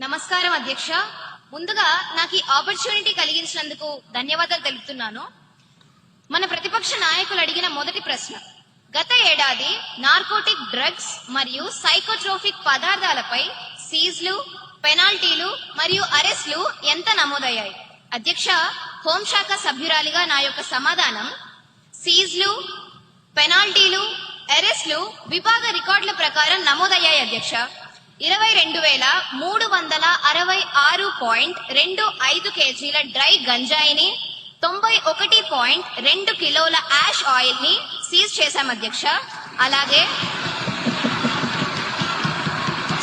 నమస్కారం అధ్యక్ష. ముందుగా నాకు ఈ ఆపర్చునిటీ కలిగించినందుకు ధన్యవాదాలు తెలుపుతున్నాను. మన ప్రతిపక్ష నాయకులు అడిగిన మొదటి ప్రశ్న. గత ఏడాది నార్కోటిక్ డ్రగ్స్ మరియు సైకోట్రోఫిక్ పదార్థాలపై సీజ్లు పెనాల్టీలు మరియు అరెస్ట్లు ఎంత నమోదయ్యాయి? అధ్యక్ష హోంశాఖ సభ్యురాలిగా నా యొక్క సమాధానం సీజ్లు పెనాల్టీలు అరెస్ట్లు విభాగ రికార్డుల ప్రకారం నమోదయ్యాయి అధ్యక్ష. ఇరవై రెండు వేల మూడు వందల అరవై ఆరు పాయింట్ రెండు ఐదు కేజీల డ్రై గంజాయిని తొంభై ఒకటి పాయింట్ రెండు కిలోల యాష్ ఆయిల్ని సీజ్ చేశాం అధ్యక్ష. అలాగే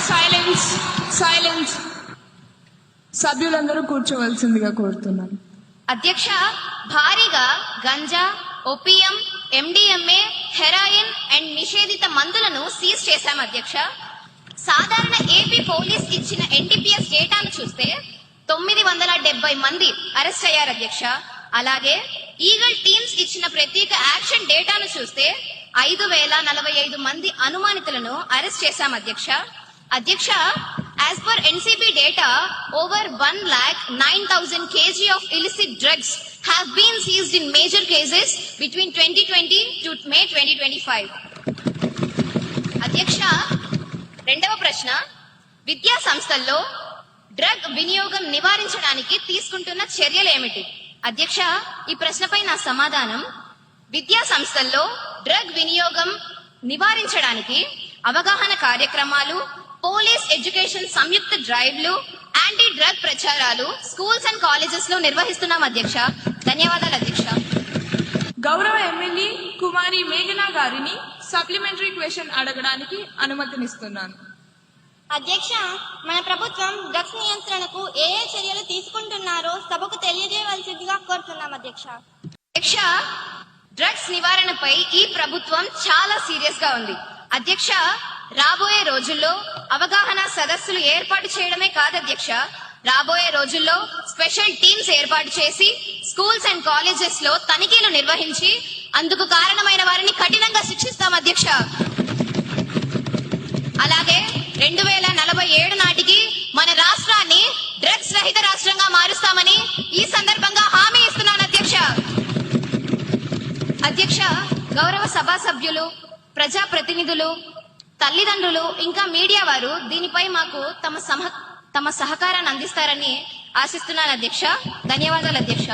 సైలెన్స్ సైలెన్స్. సభ్యులందరూ కూర్చోవలసిందిగా కోరుతున్నాను. అధ్యక్ష భారీగా ganja opium MDMA heroin and నిషేధిత మందులను సీజ్ చేశాం అధ్యక్ష. సాధారణ ఏపీ పోలీస్ ఇచ్చిన ఎన్టీపీఎస్ డేటాను చూస్తే తొమ్మిది వందల డెబ్బై మంది అరెస్ట్ అయ్యారు అధ్యక్ష. అలాగే ఈగల్ టీమ్స్ ఇచ్చిన ప్రత్యేక యాక్షన్ డేటాను చూస్తే ఐదు వేల నలభై ఐదు మంది అనుమానితులను అరెస్ట్ చేశాం అధ్యక్ష. అధ్యక్ష as per NCB data over one lakh nine thousand KG of illicit drugs have been seized in major cases between twenty twenty two May twenty twenty five అధ్యక్ష రెండవ ప్రశ్న విద్యా సంస్థల్లో డ్రగ్ వినియోగం నివారించడానికి తీసుకుంటున్న చర్యలు ఏమిటి? అధ్యక్ష ఈ ప్రశ్నపై నా సమాధానం. విద్యా సంస్థల్లో డ్రగ్ వినియోగం నివారించడానికి అవగాహన కార్యక్రమాలు పోలీస్ ఎడ్యుకేషన్ సంయుక్త డ్రైవ్లు యాంటీ డ్రగ్ ప్రచారాలు స్కూల్స్ అండ్ కాలేజెస్లో నిర్వహిస్తున్నాం అధ్యక్ష. ధన్యవాదాలు అధ్యక్ష. గౌరవ ఎమ్మెల్యే కుమారి మేఘనా గారిని సప్లిమెంటరీ క్వశ్చన్ అడగడానికి అనుమతినిస్తున్నాను. అధ్యక్ష మన ప్రభుత్వం డ్రగ్స్ నియంత్రణకు ఏ ఏ చర్యలు తీసుకుంటున్నారో సభకు తెలియజేయవలసిందిగా కోరుతున్నాం అధ్యక్ష. అధ్యక్ష డ్రగ్స్ నివారణపై ఈ ప్రభుత్వం చాలా సీరియస్గా ఉంది. అధ్యక్ష రాబోయే రోజుల్లో అవగాహన సదస్సులు ఏర్పాటు చేయడమే కాదు అధ్యక్ష. రాబోయే రోజుల్లో స్పెషల్ టీమ్స్ ఏర్పాటు చేసి స్కూల్స్ అండ్ కాలేజెస్లో తనిఖీలు నిర్వహించి అందుకు కారణమైన వారిని కఠినంగా శిక్షిస్తాం అధ్యక్ష. అలాగే రెండు వేల నలభై ఏడు నాటికి మన రాష్ట్రాన్ని డ్రగ్స్ రహిత రాష్ట్రంగా మారుస్తామని ఈ సందర్భంగా హామీ ఇస్తున్నాను అధ్యక్ష. అధ్యక్ష గౌరవ సభా సభ్యులు ప్రజా ప్రతినిధులు తల్లిదండ్రులు ఇంకా మీడియా వారు దీనిపై మాకు తమ సమ తమ సహకారాన్ని అందిస్తారని ఆశిస్తున్నాను అధ్యక్ష. ధన్యవాదాలు అధ్యక్ష.